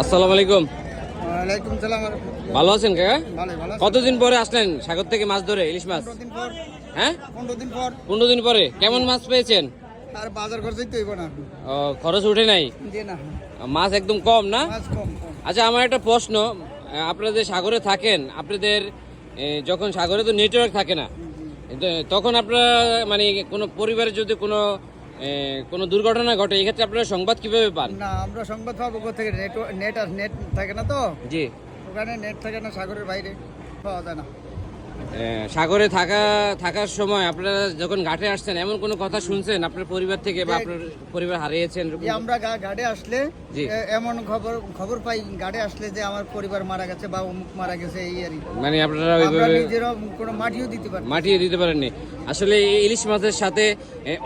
আসসালামু আলাইকুম। ভালো আছেন কাকা। কতদিন পরে আসলেন সাগর থেকে মাছ ধরে ইলিশ মাছ? হ্যাঁ? পনেরো দিন পর। কেমন মাছ পেয়েছেন? আর বাজার খরচই তো না। ও, খরচ উঠে নাই? না। মাছ একদম কম না? আচ্ছা আমার একটা প্রশ্ন। আপনারা যে সাগরে থাকেন আপনাদের যখন সাগরে তো নেটওয়ার্ক থাকে না তখন আপনারা মানে কোনো পরিবারে যদি কোনো কোনো দুর্ঘটনা ঘটে এক্ষেত্রে আপনারা সংবাদ কীভাবে পান? না আমরা সংবাদ পাবো কোথা থেকে নেট নেট আর নেট থাকে না তো? জি। ওখানে নেট থাকে না সাগরের বাইরে। পাওয়া যায় না। সাগরে থাকা থাকার সময় আপনারা যখন ঘাটে আসছেন এমন কোনো কথা শুনছেন আপনার পরিবার থেকে বা আপনার পরিবার হারিয়েছেন আমরা গাড়ে আসলে। এমন খবর খবর পাই গাড়ে আসলে যে আমার পরিবার মারা গেছে বা অমুক মারা গেছে এই আর কি। মানে আপনারা ওইভাবে কোনো মাটিও দিতে পারেন মাটিও দিতে পারেননি আসলে ইলিশ মাছের সাথে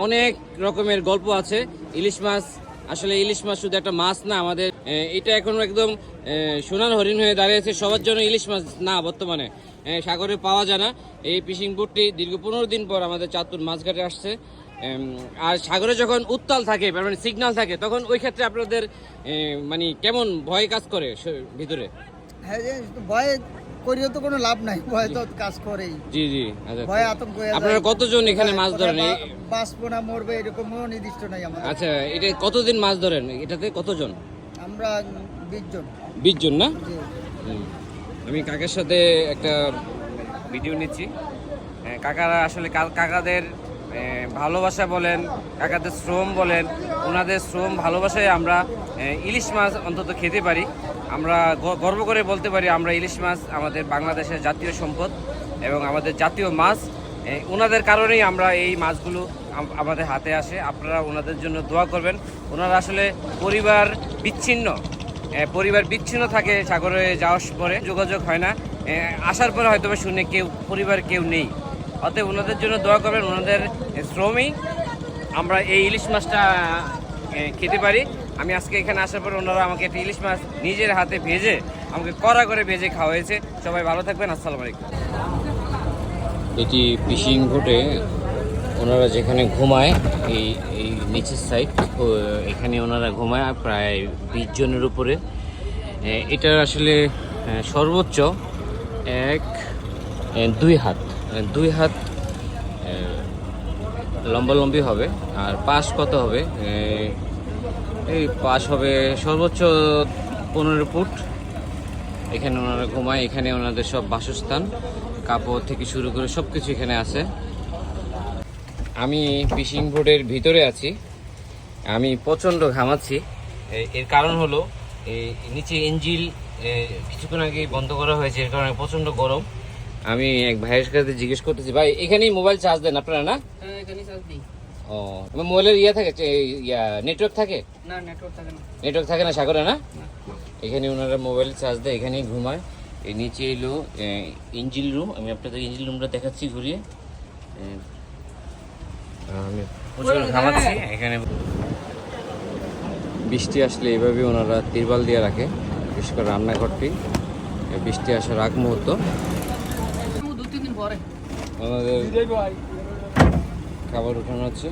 অনেক রকমের গল্প আছে ইলিশ মাছ আসলে ইলিশ মাছ শুধু একটা মাছ না, আমাদের এটা এখন একদম সোনার হরিণ হয়ে দাঁড়িয়েছে। সবার জন্য ইলিশ মাছ না বর্তমানে সাগরে পাওয়া যায় না। এই ফিশিং বোটটি দীর্ঘ পনেরো দিন পর আমাদের চাঁদপুর মাছঘাটে আসছে। আর সাগরে যখন উত্তাল থাকে মানে সিগনাল থাকে, তখন ওই ক্ষেত্রে আপনাদের মানে কেমন ভয় কাজ করে ভিতরে? হ্যাঁ ভয় করিও তো কোনো লাভ নাই ভয় তো কাজ করেই। জি জি আচ্ছা। ভয় আতঙ্ক আপনারা কতজন এখানে মাছ কোথায় ধরেন? বাঁচবো না মরবে এরকমও নির্দিষ্ট নাই আমাদের। আচ্ছা এটা কতদিন মাছ ধরেন? এটাতে কতজন? আমরা বিশ জন। বিশ জন না? আমি কাকার সাথে একটা ভিডিও নিচ্ছি। হ্যাঁ, কাকারা আসলে কাকাদের ভালোবাসা বলেন কাকাদের শ্রম বলেন ওনাদের শ্রম ভালোবাসায় আমরা ইলিশ মাছ অন্তত খেতে পারি। আমরা গর্ব করে বলতে পারি, আমরা ইলিশ মাছ আমাদের বাংলাদেশের জাতীয় সম্পদ এবং আমাদের জাতীয় মাছ। ওনাদের কারণেই আমরা এই মাছগুলো আমাদের হাতে আসে। আপনারা ওনাদের জন্য দোয়া করবেন। ওনারা আসলে পরিবার বিচ্ছিন্ন। পরিবার বিচ্ছিন্ন থাকে সাগরে যাওয়ার পরে, যোগাযোগ হয় না। আসার পরে হয়তো শুনে কেউ, পরিবার কেউ নেই। অতএব ওনাদের জন্য দোয়া করবেন ওনাদের শ্রমেই আমরা এই ইলিশ মাছটা খেতে পারি। আমি আজকে এখানে আসার পর ওনারা আমাকে একটা ইলিশ মাছ নিজের হাতে ভেজে আমাকে কড়া করে ভেজে খাওয়া হয়েছে সবাই ভালো থাকবেন, আসসালামু আলাইকুম। এটি ফিশিং বোটে ওনারা যেখানে ঘুমায়, এই এই নিচের সাইড এখানে ওনারা ঘুমায় প্রায় বিশ জনের উপরে। এটা আসলে সর্বোচ্চ এক দুই হাত। দুই হাত লম্বালম্বি হবে। আর পাশ কত হবে? এই পাশ হবে সর্বোচ্চ পনেরো ফুট। এখানে ওনারা ঘুমায়, এখানে ওনাদের সব বাসস্থান, কাপড় থেকে শুরু করে সব কিছু এখানে আছে। আমি ফিশিং বোর্ডের ভিতরে আছি। আমি প্রচণ্ড ঘামাচ্ছি। এর কারণ হলো এই নিচে ইঞ্জিল কিছুক্ষণ আগে বন্ধ করা হয়েছে, এর কারণে প্রচণ্ড গরম। আমি এক ভাইয়ের কাছে জিজ্ঞেস করতেছি, ভাই, এখানেই মোবাইল চার্জ দেন আপনারা, না? ও আমার মোবাইলের ইয়ে থাকে ইয়া নেটওয়ার্ক থাকে? না নেটওয়ার্ক থাকে না। নেটওয়ার্ক থাকে না সাগরে না? এখানে ওনারা মোবাইল চার্জ দেয় এখানেই ঘুমায়। এই নিচে এলো ইঞ্জিল রুম আমি আপনাদের ইঞ্জিল রুমটা দেখাচ্ছি ঘুরিয়ে। আমি প্রচুর ঘামাচ্ছি। এখানে বৃষ্টি আসলে এইভাবে ওনারা তিরপাল দিয়ে রাখে বিশেষ করে রান্নাঘরটি। বৃষ্টি আসার আগ মুহূর্ত। দু তিন দিন পরে ওনাদের খাবার উঠানো হচ্ছে